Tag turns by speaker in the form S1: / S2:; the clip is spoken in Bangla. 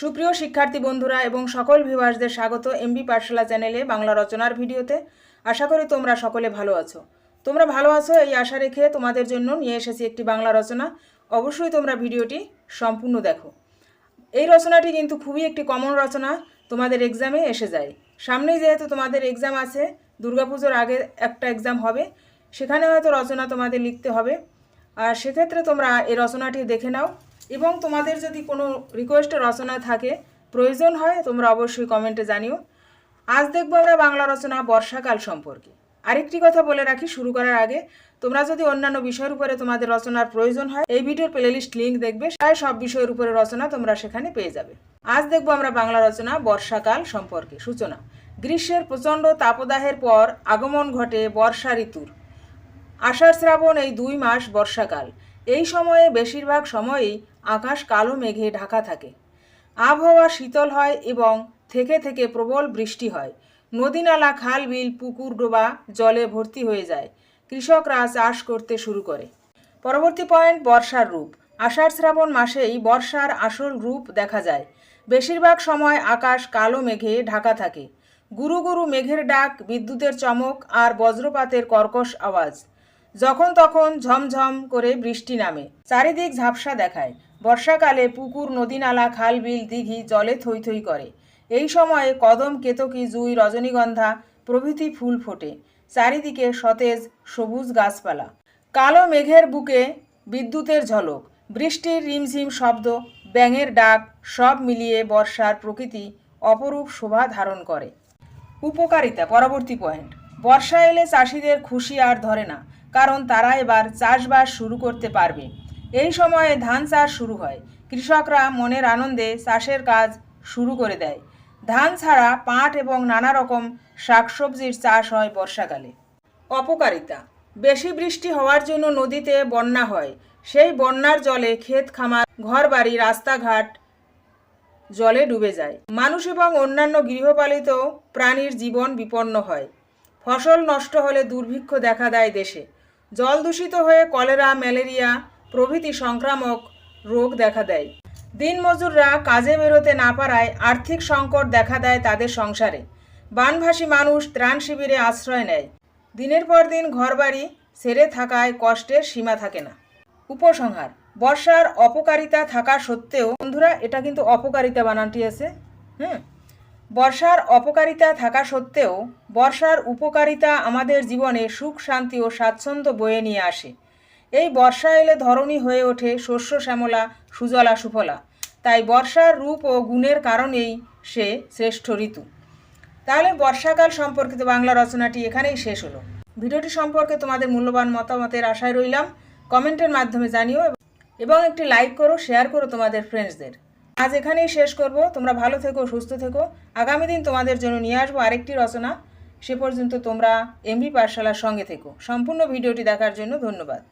S1: সুপ্রিয় শিক্ষার্থী বন্ধুরা এবং সকল ভিউয়ার্সদের স্বাগত এমবি পাঠশালা চ্যানেলে বাংলা রচনার ভিডিওতে। আশা করি তোমরা সকলে ভালো আছো। তোমরা ভালো আছো এই আশা রেখে তোমাদের জন্য নিয়ে এসেছি একটি বাংলা রচনা। অবশ্যই তোমরা ভিডিওটি সম্পূর্ণ দেখো। এই রচনাটি কিন্তু খুবই একটি কমন রচনা। তোমাদের এক্সামে এসে যায়। সামনেই যেহেতু তোমাদের এক্সাম আছে, দুর্গাপুজোর আগে একটা এক্সাম হবে, সেখানে হয়তো রচনা তোমাদের লিখতে হবে। আর সেক্ষেত্রে তোমরা এই রচনাটি দেখে নাও। এবং তোমাদের যদি কোনো রিকোয়েস্ট রচনা থাকে, প্রয়োজন হয়, তোমরা অবশ্যই কমেন্টে জানিও। আজ দেখব আমরা বাংলা রচনা বর্ষাকাল সম্পর্কে। আরেকটি কথা বলে রাখি, শুরু করার আগে, তোমরা যদি অন্যান্য বিষয়ের উপরে তোমাদের রচনার প্রয়োজন হয়, এই ভিডিওর প্লেলিস্ট লিঙ্ক দেখবে, প্রায় সব বিষয়ের উপরে রচনা তোমরা সেখানে পেয়ে যাবে। আজ দেখব আমরা বাংলা রচনা বর্ষাকাল সম্পর্কে, সূচনা। গ্রীষ্মের প্রচণ্ড তাপদাহের পর আগমন ঘটে বর্ষা ঋতুর। আষাঢ় শ্রাবণ এই দুই মাস বর্ষাকাল। এই সময়ে বেশিরভাগ সময়েই আকাশ কালো মেঘে ঢাকা থাকে। আবহাওয়া শীতল হয় এবং থেকে থেকে প্রবল বৃষ্টি হয়। নদী নালা খাল বিল পুকুর ডোবা জলে ভর্তি হয়ে যায়। কৃষকরা চাষ করতে শুরু করে। পরবর্তী পয়েন্ট বর্ষার রূপ। আষাঢ় শ্রাবণ মাসেই বর্ষার আসল রূপ দেখা যায়। বেশিরভাগ সময় আকাশ কালো মেঘে ঢাকা থাকে। গুরু গুরু মেঘের ডাক, বিদ্যুতের চমক আর বজ্রপাতের কর্কশ আওয়াজ। যখন তখন ঝমঝম করে বৃষ্টি নামে। চারিদিক ঝাপসা দেখায়। বর্ষাকালে পুকুর, নদীনালা খাল বিল দিঘি, জলে থই থই করে। এই সময়ে কদম, কেতকী, জুই, রজনীগন্ধা প্রভৃতি ফুল ফোটে। চারিদিকে সতেজ, সবুজ গাছপালা। কালো মেঘের বুকে বিদ্যুতের ঝলক। বৃষ্টির রিমঝিম শব্দ, ব্যাঙের ডাক, সব মিলিয়ে বর্ষার প্রকৃতি অপরূপ শোভা ধারণ করে। উপকারিতা, পরবর্তী পয়েন্ট। বর্ষা এলে চাষিদের খুশি আর ধরে না। কারণ তারা এবার চাষবাস শুরু করতে পারবে। এই সময়ে ধান চাষ শুরু হয়। কৃষকরা মনের আনন্দে চাষের কাজ শুরু করে দেয়। ধান ছাড়া পাট এবং নানা রকম শাকসবজির চাষ হয় বর্ষাকালে। অপকারিতা। বেশি বৃষ্টি হওয়ার জন্য নদীতে বন্যা হয়। সেই বন্যার জলে ক্ষেত খামার, ঘরবাড়ি, রাস্তাঘাট জলে ডুবে যায়। মানুষ এবং অন্যান্য গৃহপালিত প্রাণীর জীবন বিপন্ন হয়। ফসল নষ্ট হলে দুর্ভিক্ষ দেখা দেয় দেশে। জল দূষিত হয়ে কলেরা, ম্যালেরিয়া প্রভৃতি সংক্রামক রোগ দেখা দেয়। দিনমজুররা কাজে বেরোতে না পারায় আর্থিক সংকট দেখা দেয় তাদের সংসারে। বানভাসী মানুষ ত্রাণ শিবিরে আশ্রয় নেয়। দিনের পর দিন ঘরবাড়ি ছেড়ে থাকায় কষ্টের সীমা থাকে না। উপসংহার, বর্ষার অপকারিতা থাকা সত্ত্বেও বন্ধুরা, এটা কিন্তু অপকারিতা বানানটি আছে। হুম? বর্ষার অপকারিতা থাকা সত্ত্বেও বর্ষার উপকারিতা আমাদের জীবনে সুখ, শান্তি ও স্বাচ্ছন্দ্য বয়ে নিয়ে আসে। এই বর্ষা এলে ধরণী হয়ে ওঠে শস্য শ্যামলা, সুজলা সুফলা। তাই বর্ষার রূপ ও গুণের কারণেই সে শ্রেষ্ঠ ঋতু। তাহলে বর্ষাকাল সম্পর্কিত বাংলা রচনাটি এখানেই শেষ হলো। ভিডিওটি সম্পর্কে তোমাদের মূল্যবান মতামতের আশায় রইলাম। কমেন্টের মাধ্যমে জানিও এবং একটি লাইক করো, শেয়ার করো তোমাদের ফ্রেন্ডসদের আজ এখানেই শেষ করব। তোমরা ভালো থেকো, সুস্থ থেকো। আগামী দিন তোমাদের জন্য নিয়ে আসব আরেকটি রচনা। সে পর্যন্ত তোমরা এমবি পাঠশালার সঙ্গে থেকো। সম্পূর্ণ ভিডিওটি দেখার জন্য ধন্যবাদ।